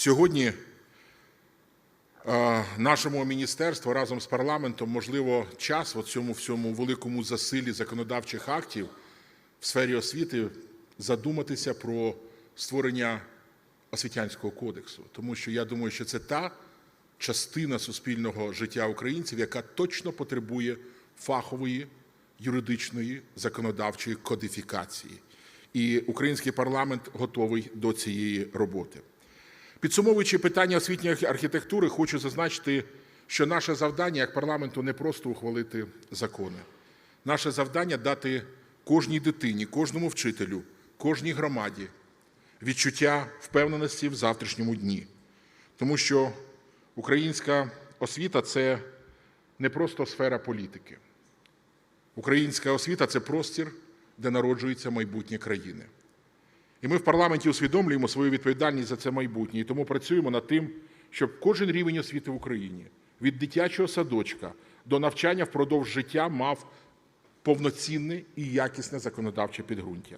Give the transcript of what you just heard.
Сьогодні е, нашому міністерству разом з парламентом можливо час в цьому всьому великому засиллі законодавчих актів в сфері освіти задуматися про створення освітянського кодексу, тому що я думаю, що це та частина суспільного життя українців, яка точно потребує фахової юридичної законодавчої кодифікації. І український парламент готовий до цієї роботи. Підсумовуючи питання освітньої архітектури, хочу зазначити, що наше завдання як парламенту не просто ухвалити закони. Наше завдання дати кожній дитині, кожному вчителю, кожній громаді відчуття впевненості в завтрашньому дні. Тому що українська освіта це не просто сфера політики. Українська освіта це простір, де народжується майбутнє країни. І ми в парламенті усвідомлюємо свою відповідальність за це майбутнє і тому працюємо над тим, щоб кожен рівень освіти в Україні від дитячого садочка до навчання впродовж життя мав повноцінне і якісне законодавче підґрунтя.